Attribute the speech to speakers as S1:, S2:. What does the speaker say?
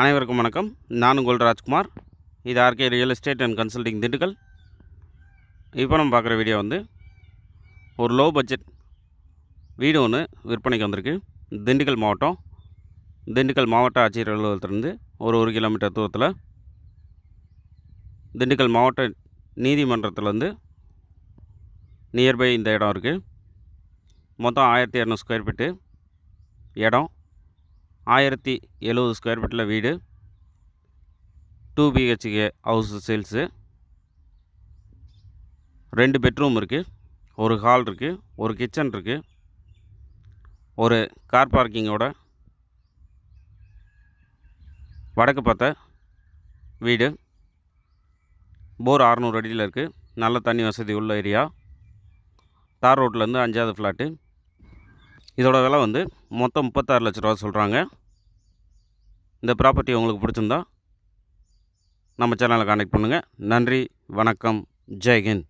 S1: அனைவருக்கும் வணக்கம். நான் உங்கள் ராஜ்குமார். இது RK real estate and consulting Dindigul. இப்போ நம்ம பார்க்குற வீடியோ வந்து ஒரு லோ பட்ஜெட் வீடு ஒன்று விற்பனைக்கு வந்திருக்கு. திண்டுக்கல் மாவட்டம். திண்டுக்கல் மாவட்ட ஆட்சியர் அலுவலகத்திலிருந்து ஒரு ஒரு கிலோமீட்டர் தூரத்தில் திண்டுக்கல் மாவட்ட நீதிமன்றத்துலேருந்து நியர்பை இந்த இடம் இருக்குது மொத்தம் ஆயிரத்தி இரநூறு ஸ்கொயர் ஃபீட்டு இடம். ஆயிரத்தி எழுபது ஸ்கொயர் ஃபீட்டில் வீடு. டூ பிஹெச்கே ஹவுஸ் சேல்ஸு ரெண்டு பெட்ரூம் இருக்குது ஒரு ஹால் இருக்குது ஒரு கிச்சன் இருக்குது ஒரு கார் பார்க்கிங்கோட வடக்கு பார்த்த வீடு. போர் அறநூறு அடியில் இருக்குது நல்ல தண்ணி வசதி உள்ள ஏரியா. தார் ரோட்லேருந்து அஞ்சாவது ஃப்ளாட்டு இதோட விலை வந்து மொத்தம் முப்பத்தாறு லட்ச ரூபா சொல்கிறாங்க இந்த ப்ராப்பர்ட்டி உங்களுக்கு பிடிச்சிருந்தா நம்ம சேனலை கான்டாக்ட் பண்ணுங்கள் நன்றி வணக்கம் ஜெய்ஹிந்த்